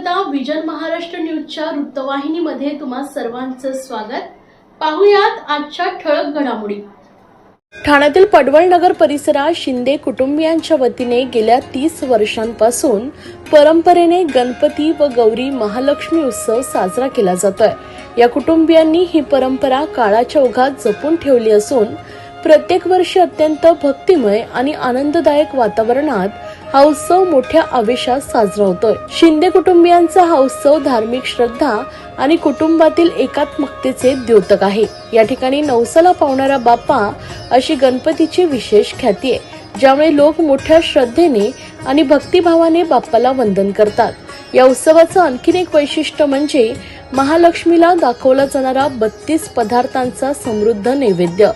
कथा विजन महाराष्ट्र न्यूजच्या वृत्तवाहिनीमध्ये तुम्हा सर्वांचं स्वागत. पाहुयात आजच्या ठळक घडामोडी. ठाण्यातील पडवळ नगर परिसरात शिंदे कुटुंबियांच्या वतीने गेल्या तीस वर्षांपासून परंपरेने गणपती व गौरी महालक्ष्मी उत्सव साजरा केला जातोय. या कुटुंबियांनी ही परंपरा काळाच्या ओघात जपून ठेवली असून प्रत्येक वर्षी अत्यंत भक्तिमय आणि आनंददायक वातावरणात हा उत्सव मोठ्या आवेशात साजरा होतोय. शिंदे कुटुंबियांचा हा उत्सव धार्मिक श्रद्धा आणि कुटुंबातील एकात्मकतेचे द्योतक आहे. या ठिकाणी नवसाला पावणारा बाप्पा अशी गणपतीची विशेष ख्याती आहे ज्यामुळे लोक मोठ्या श्रद्धेने आणि भक्तिभावाने बाप्पाला वंदन करतात. या उत्सवाचं आणखीन एक वैशिष्ट्य म्हणजे महालक्ष्मीला दाखवला जाणारा बत्तीस पदार्थांचा समृद्ध नैवेद्य.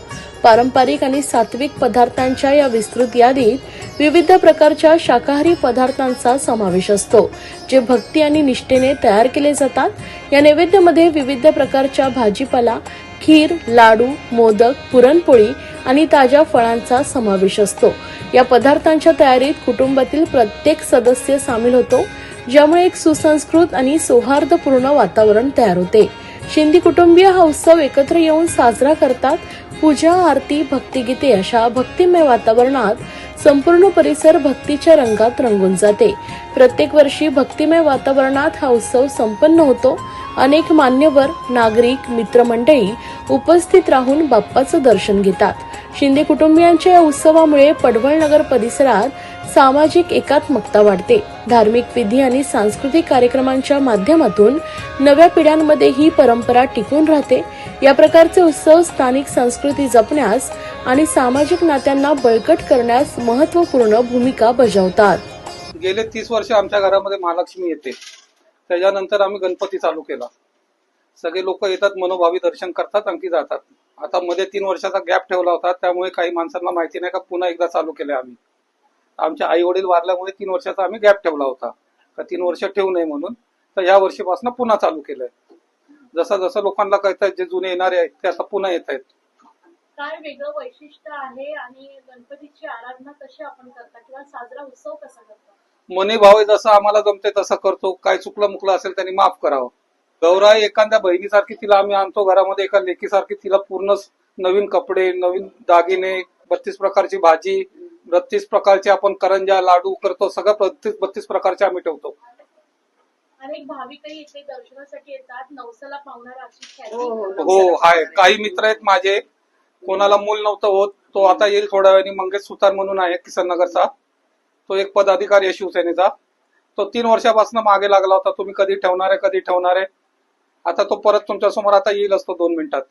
पारंपरिक आणि सात्विक पदार्थांच्या या विस्तृत यादीत विविध प्रकारच्या शाकाहारी पदार्थांचा समावेश असतो जे भक्ती आणि निष्ठेने तयार केले जातात. या नैवेद्यामध्ये विविध प्रकारच्या भाजीपाला खीर लाडू मोदक पुरणपोळी आणि ताज्या फळांचा समावेश असतो. या पदार्थांच्या तयारीत कुटुंबातील प्रत्येक सदस्य सामील होतो ज्यामुळे एक सुसंस्कृत आणि सौहार्दपूर्ण वातावरण तयार होते. शिंदी कुटुंबीय हा उत्सव एकत्र येऊन साजरा करतात पूजा आरती भक्तिगीते अशा भक्तिमय वातावरणात संपूर्ण परिसर भक्तीच्या रंगात रंगून जाते. प्रत्येक वर्षी भक्तिमय वातावरणात हा उत्सव संपन्न होतो. अनेक मान्यवर नागरिक मित्रमंडळी उपस्थित राहून बाप्पाचं दर्शन घेतात. शिंदे कुटुंबियांच्या या उत्सवामुळे पडवळ नगर परिसरात सामाजिक एकात्मकता वाढते. धार्मिक विधी आणि सांस्कृतिक कार्यक्रमांच्या माध्यमातून नव्या पिढ्यांमध्ये ही परंपरा टिकून राहते. या प्रकारचे उत्सव स्थानिक संस्कृती जपण्यास आणि सामाजिक नात्यांना बळकट करण्यास महत्त्वपूर्ण भूमिका बजावतात. गेले तीस वर्ष आमच्या घरामध्ये महालक्ष्मी येते. त्याच्यानंतर आम्ही गणपती चालू केला. सगळे लोक येतात मनोभावी दर्शन करतात आणखी जातात. आता मध्ये तीन वर्षाचा गॅप ठेवला होता त्यामुळे काही माणसांना माहिती नाही का पुन्हा एकदा चालू केले आम्ही. आमच्या आई वडील वारल्यामुळे तीन वर्षाचा आम्ही गॅप ठेवला होता. का तीन वर्ष ठेवू नये म्हणून तर या वर्षीपासून पुन्हा चालू केलंय. जसं जसं लोकांना कळत जे जुने येणारे आहेत ते आता पुन्हा येत आहेत. काय वेगळं वैशिष्ट्य आहे आणि गणपतीची आराधना कशी आपण करता किंवा साजरा उत्सव कसा करता? मनी भाव जसं आम्हाला जमते तसं करतो. काय चुकलं मुकलं असेल त्यांनी माफ करावं. गौराई एखाद्या बहिणीसारखी तिला आम्ही आणतो घरामध्ये एका लेकीसारखी तिला पूर्ण नवीन कपडे नवीन दागिने बत्तीस प्रकारची भाजी बत्तीस प्रकारचे आपण करंजा लाडू करतो सगळं बत्तीस बत्तीस प्रकारचे आम्ही ठेवतो. अनेक भाविकही इथे दर्शनासाठी येतात. नवसाला पावणारा अशी ख्याती हो हाय. काही मित्र आहेत माझे. कोणाला मूल नव्हतं होत तो आता येईल थोड्या वेळाने. मंगेश सुतार म्हणून आहे किसन नगरचा तो एक पदाधिकारी आहे शिवसेनेचा. तो तीन वर्षापासून मागे लागला होता. तुम्ही कधी ठेवणार आहे कधी ठेवणार आहे? आता तो परत तुमच्यासमोर आता येईल असतो दोन मिनिटात.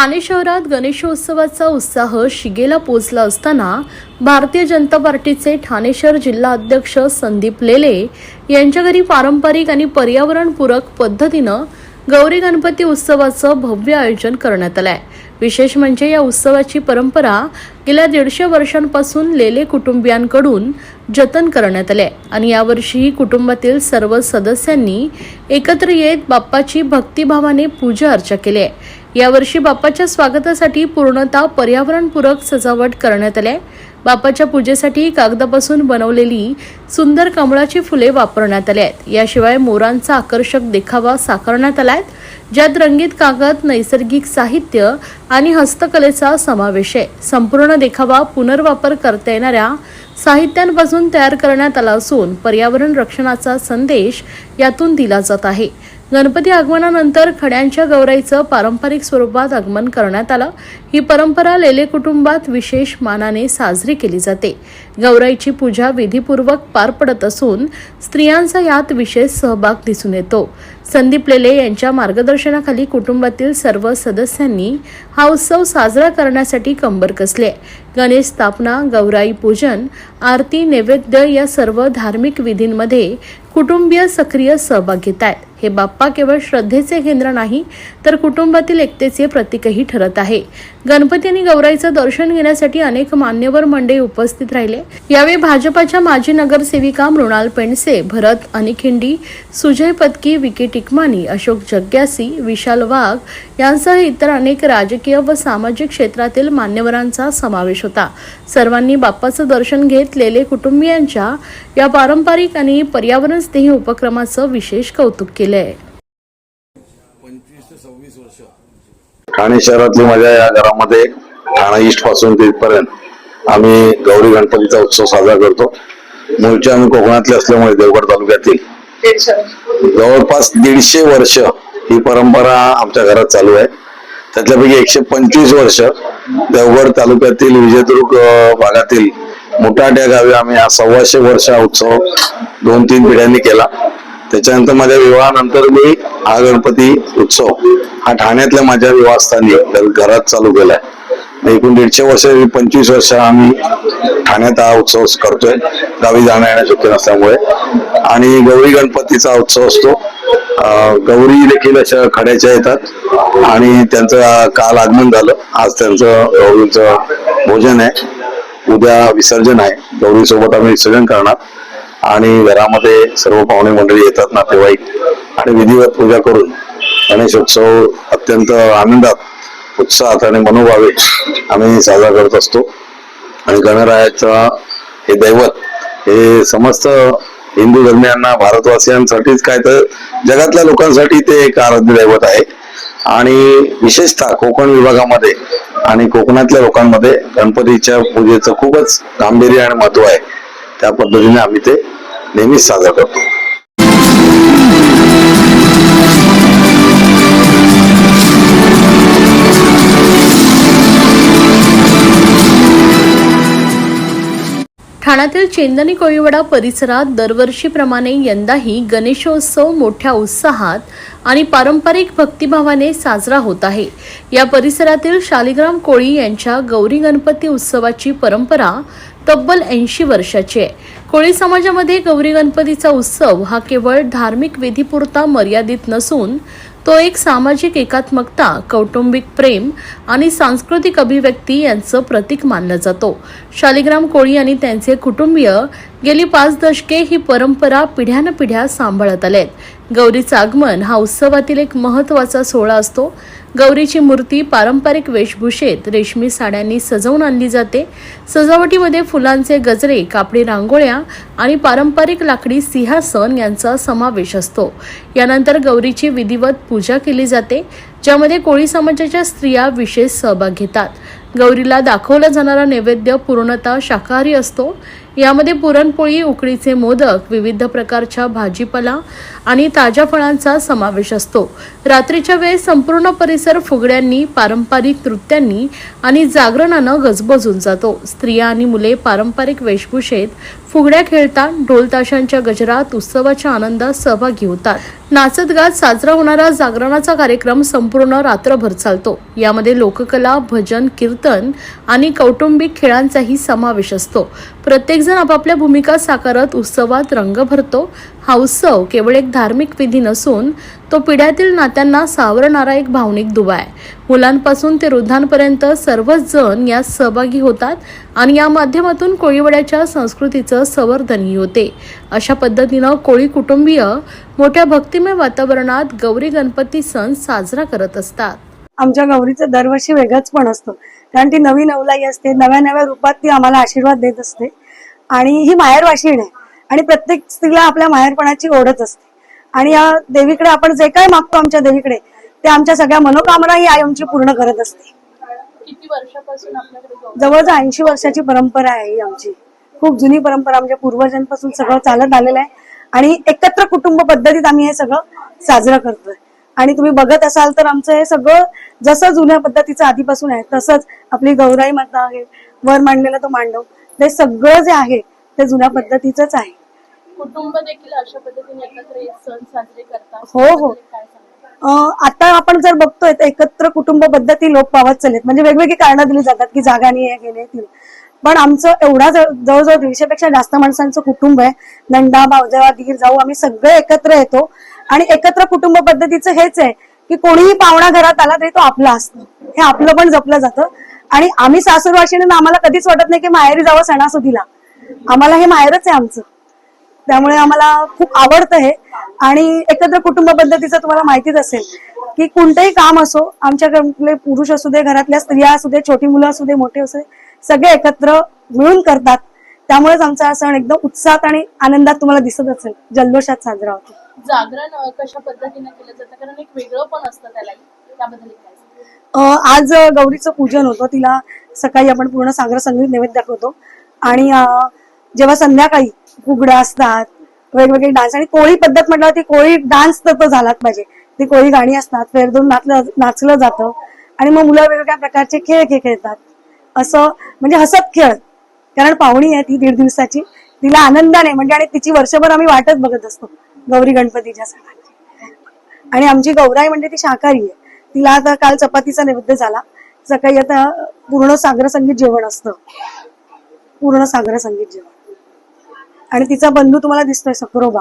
ठाणे शहरात गणेशोत्सवाचा उत्साह शिगेला पोचला असताना भारतीय जनता पार्टीचे ठाणे शहर जिल्हा अध्यक्ष संदीप लेले यांच्या घरी पारंपरिक आणि पर्यावरणपूरक पद्धतीनं गौरी गणपती उत्सवाचं भव्य आयोजन करण्यात आलंय. विशेष म्हणजे या उत्सवाची परंपरा गेल्या दीडशे वर्षांपासून लेले कुटुंबियांकडून जतन करण्यात आले आणि यावर्षीही कुटुंबातील सर्व सदस्यांनी एकत्र येत बाप्पाची भक्तिभावाने पूजा अर्चा केली आहे. यावर्षी बाप्पाच्या स्वागतासाठी पूर्णतः पर्यावरणपूरक सजावट करण्यात आली आहे. बाप्पाच्या पूजेसाठी कागदापासून बनवलेली सुंदर कमळाची फुले वापरण्यात आली आहेत. याशिवाय मोरांचा आकर्षक देखावा साकारण्यात आला आहे. ज्यात रंगीत कागद नैसर्गिक साहित्य आणि हस्तकलेचा समावेश आहे. संपूर्ण देखावा पुनर्वापर करता येणाऱ्या साहित्यांपासून तयार करण्यात आला असून पर्यावरण रक्षणाचा संदेश यातून दिला जात आहे. गणपती आगमनानंतर खड्यांच्या गौराईचं पारंपरिक स्वरूपात आगमन करण्यात आलं. ही परंपरा लेले कुटुंबात विशेष मानाने साजरी केली जाते. गौराईची पूजा विधीपूर्वक पार पडत असून स्त्रियांचा यात विशेष सहभाग दिसून येतो. संदीप लेले यांच्या मार्गदर्शनाखाली कुटुंबातील सर्व सदस्यांनी हा उत्सव साजरा करण्यासाठी कंबर कसले. गणेश स्थापना गौराई पूजन आरती नैवेद्य या सर्व धार्मिक विधींमध्ये कुटुंबीय सक्रिय सहभाग घेत आहेत हे बाप्पा केवळ श्रद्धेचे केंद्र नाही तर कुटुंबातील एकतेचे प्रतीकही ठरत आहे. गणपती आणि गौराईचं दर्शन घेण्यासाठी अनेक मान्यवर मंडळी उपस्थित राहिले. यावेळी भाजपाच्या माजी नगरसेविका मृणाल पेंडसे भरत अनिखिंडी सुजय पत्की विकी टिकमानी अशोक जग्यासी विशाल वाघ यांसह इतर अनेक राजकीय व सामाजिक क्षेत्रातील मान्यवरांचा समावेश होता. सर्वांनी बाप्पाचं दर्शन घेतलेले कुटुंबियांच्या या पारंपरिक आणि पर्यावरण स्नेही उपक्रमाचं विशेष कौतुक केलं. आहे ठाणे शहरातली माझ्या या घरामध्ये ठाणे ईस्टपासून तिथपर्यंत आम्ही गौरी गणपतीचा उत्सव साजरा करतो. मूळचे आम्ही कोकणातले असल्यामुळे देवगड तालुक्यातील जवळपास दीडशे वर्ष ही परंपरा आमच्या घरात चालू आहे. त्यातल्यापैकी एकशे पंचवीस वर्ष देवगड तालुक्यातील विजयदुर्ग भागातील मुटाट या गावी आम्ही हा सव्वाशे वर्ष हा उत्सव दोन तीन पिढ्यांनी केला. त्याच्यानंतर माझ्या विवाहानंतर मी हा गणपती उत्सव हा ठाण्यातल्या माझ्या विवाहस्थानी घरात चालू केलाय. एकूण दीडशे वर्ष पंचवीस वर्ष आम्ही ठाण्यात हा उत्सव करतोय. गावी जाणं येणं शक्य नसल्यामुळे. आणि गौरी गणपतीचा उत्सव असतो. गौरी देखील अशा खड्याच्या येतात. आणि त्यांचं काल आगमन झालं. आज त्यांचं गौरीचं भोजन आहे. उद्या विसर्जन आहे. गौरीसोबत आम्ही विसर्जन करणार. आणि घरामध्ये सर्व पाहुणे मंडळी येतात नातेवाईक आणि विधिवत पूजा करून गणेशोत्सव अत्यंत आनंदात उत्साहात आणि मनोभावे आम्ही साजरा करत असतो. आणि गणरायाचं हे दैवत हे समस्त हिंदू धर्मियांना भारतवासियांसाठीच काय तर जगातल्या लोकांसाठी ते एक आराध्य दैवत आहे. आणि विशेषतः कोकण विभागामध्ये आणि कोकणातल्या लोकांमध्ये गणपतीच्या पूजेचं खूपच गांभीर्य आणि महत्त्व आहे. त्या पद्धतीने आम्ही ते नेहमीच साजरा करतो. ठाण्यातील चेंदनी कोळीवडा परिसरात दरवर्षीप्रमाणे यंदाही गणेशोत्सव मोठ्या उत्साहात आणि पारंपरिक भक्तिभावाने साजरा होत आहे. या परिसरातील शालिग्राम कोळी यांच्या गौरी गणपती उत्सवाची परंपरा तब्बल ऐंशी वर्षाची आहे. कोळी समाजामध्ये गौरी गणपतीचा उत्सव हा केवळ धार्मिक विधीपुरता मर्यादित नसून तो एक सामाजिक एकात्मकता कौटुंबिक प्रेम आणि सांस्कृतिक अभिव्यक्ती यांचं प्रतीक मानलं जातो. शालिग्राम कोळी आणि त्यांचे कुटुंबीय गेली पाच दशके ही परंपरा पिढ्यानपिढ्या सांभाळत आलेत. गौरीचं आगमन हा उत्सवातील एक महत्त्वाचा सोहळा असतो. गौरीची मूर्ती पारंपरिक वेशभूषेत रेशमी साड्यांनी सजवून आणली जाते. सजावटीमध्ये फुलांचे गजरे कापडी रांगोळ्या आणि पारंपरिक लाकडी सिंहासन यांचा समावेश असतो. यानंतर गौरीची विधिवत पूजा केली जाते ज्यामध्ये कोळी समाजाच्या स्त्रिया विशेष सहभाग घेतात. गौरीला दाखवला जाणारा नैवेद्य पूर्णतः शाकाहारी असतो. यामध्ये पुरणपोळी उकडीचे मोदक विविध प्रकारच्या भाजीपाला आणि ताज्या फळांचा समावेश असतो. रात्रीच्या वेळेस संपूर्ण परिसर फुगड्यांनी पारंपरिक नृत्यांनी आणि जागरणानं गजबजून जातो. स्त्रिया आणि मुले पारंपरिक वेशभूषेत फुगड्या खेळतात ढोलताशांच्या गजरात उत्सवाच्या आनंदात सहभागी होतात. नाचत गात साजरा होणारा जागरणाचा कार्यक्रम संपूर्ण रात्रभर चालतो. यामध्ये लोककला भजन कीर्तन आणि कौटुंबिक खेळांचाही समावेश असतो. प्रत्येकजण आपापल्या भूमिका साकारत उत्सवात रंग भरतो. हा उत्सव केवळ एक धार्मिक विधी नसून तो पिढ्यातील नात्यांना सावरणारा एक भावनिक दुवा आहे. मुलांपासून ते वृद्धांपर्यंत सर्वच जण यात सहभागी होतात आणि या माध्यमातून कोळीवड्याच्या संस्कृतीचं संवर्धनही होते. अशा पद्धतीनं कोळी कुटुंबीय मोठ्या भक्तिमय वातावरणात गौरी गणपती सण साजरा करत असतात. आमच्या गौरीचं दरवर्षी वेगळंच पण असतं. कारण ती नवी नवलाई असते नव्या नव्या रूपात ती आम्हाला आशीर्वाद देत असते. आणि ही माहेरवाशीण आहे आणि प्रत्येक स्त्रीला आपल्या माहेरपणाची ओढच असते. आणि या देवीकडे आपण जे काय मागतो आमच्या देवीकडे ते आमच्या सगळ्या मनोकामना ही आई आमची पूर्ण करत असते. किती वर्षापासून आपल्याकडे जवळजवळ ऐंशी वर्षाची परंपरा आहे ही आमची. खूप जुनी परंपरा आमच्या पूर्वजांपासून सगळं चालत आलेलं आहे. आणि एकत्र कुटुंब पद्धतीत आम्ही हे सगळं साजरं करतोय. आणि तुम्ही बघत असाल तर आमचं हे सगळं जसं जुन्या पद्धतीचं आधीपासून आहे तसंच आपली गौराई माता आहे वर मांडलेला तो मांडव ते सगळं जे आहे ते जुन्या पद्धतीचंच आहे. कुटुंब देखील अशा पद्धतीने एकत्र येत सण साजरे करतात. हो, हो. अं, आता आपण जर बघतोय तर एकत्र कुटुंब पद्धती लोप पावत चाललेत. म्हणजे वेगवेगळी कारणं दिली जातात की जागा नाही आहे गेले ती पण आमचं एवढा जव- जवळजवळ दीडशे पेक्षा जास्त माणसांचं कुटुंब आहे. नंदा भावजेवा दीर जाऊ आम्ही सगळे एकत्र येतो. आणि एकत्र कुटुंब पद्धतीचं हेच आहे की कोणीही पाहुणा घरात आला तरी तो आपला असतो. हे आपलं पण जपलं जातं. आणि आम्ही सासूरवाशीने आम्हाला कधीच वाटत नाही की माहेरी जावं सणासुदीला. आम्हाला हे माहेरच आहे आमचं. त्यामुळे आम्हाला खूप आवडतं हे. आणि एकत्र कुटुंब पद्धतीचं तुम्हाला माहितीच असेल की कोणतंही काम असो आमच्याकडे पुरुष असू दे घरातल्या स्त्रिया असू दे छोटी मुलं असू दे मोठे असू दे सगळे एकत्र मिळून करतात. त्यामुळेच आमचा हा सण एकदम उत्साहात आणि आनंदात तुम्हाला दिसत असेल. जल्लोषात साजरा होतो. जागरण कशा पद्धतीने केलं जातं? कारण एक वेगळं पण असतं त्याला. त्याबद्दल आज गौरीचं पूजन होतं. तिला सकाळी आपण पूर्ण सागर संगीत नैवेद्य दाखवतो. आणि जेव्हा संध्याकाळी फुगड्या असतात वेगवेगळे डान्स आणि कोळी पद्धत म्हटलं ती कोळी डान्स तर तो झालाच पाहिजे. ती कोळी गाणी असतात फेरदून नाचलं नाचलं जातं आणि मग मुलं वेगवेगळ्या प्रकारचे खेळ खेळ खेळतात. असं म्हणजे हसत खेळ. कारण पाहुणी आहे ती दीड दिवसाची. तिला आनंदाने म्हणजे आणि तिची वर्षभर आम्ही वाटच बघत असतो गौरी गणपतीच्या सणाची. आणि आमची गौराई म्हणजे ती शाकाहारी आहे. तिला आता काल चपातीचा नैवेद्य झाला. सकाळी आता पूर्ण सागर संगीत जेवण असतं. पूर्ण सागर संगीत जेवण. आणि तिचा बंधू तुम्हाला दिसतोय सकरोबा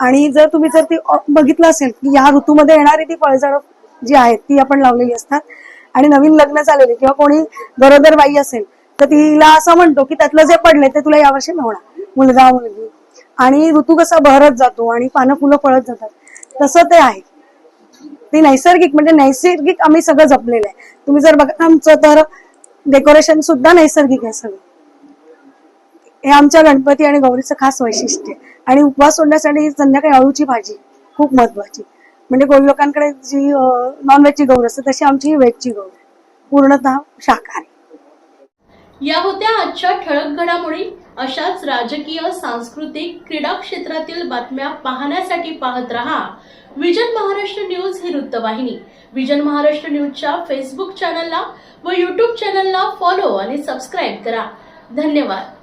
आणि जर तुम्ही जर ती बघितलं असेल की या ऋतूमध्ये येणारी ती फळझाडं जी आहेत ती आपण लावलेली असतात. आणि नवीन लग्न झालेले किंवा कोणी गरोदर बाई असेल तर तिला असं म्हणतो की त्यातलं जे पडले ते तुला यावर्षी मिळणार मुलगा मुलगी. आणि ऋतू कसा बहरत जातो आणि पानं फुलं फळत जातात. तसं ते आहे. ते नैसर्गिक म्हणजे नैसर्गिक आम्ही सगळं जपलेलं आहे. तुम्ही जर बघा आमचं तर डेकोरेशन सुद्धा नैसर्गिक आहे सगळं. हे आमच्या गणपती आणि गौरीचं खास वैशिष्ट्य आणि उपवास सोडण्यासाठी संध्याकाळी अळूची भाजी खूप महत्वाची म्हणजे कोळी लोकांकडे जी नॉनव्हेजची गौर असते तशी आमची व्हेजची गौर पूर्णतः शाकाहारी. या होत्या आजच्या ठळक घडामोडी. अशाच राजकीय सांस्कृतिक क्रीडा क्षेत्रातील बातम्या पाहण्यासाठी पाहत रहा विजन महाराष्ट्र न्यूज ही वृत्तवाहिनी. विजन महाराष्ट्र न्यूजच्या फेसबुक चॅनलला व युट्यूब चॅनलला फॉलो आणि सबस्क्राईब करा. धन्यवाद.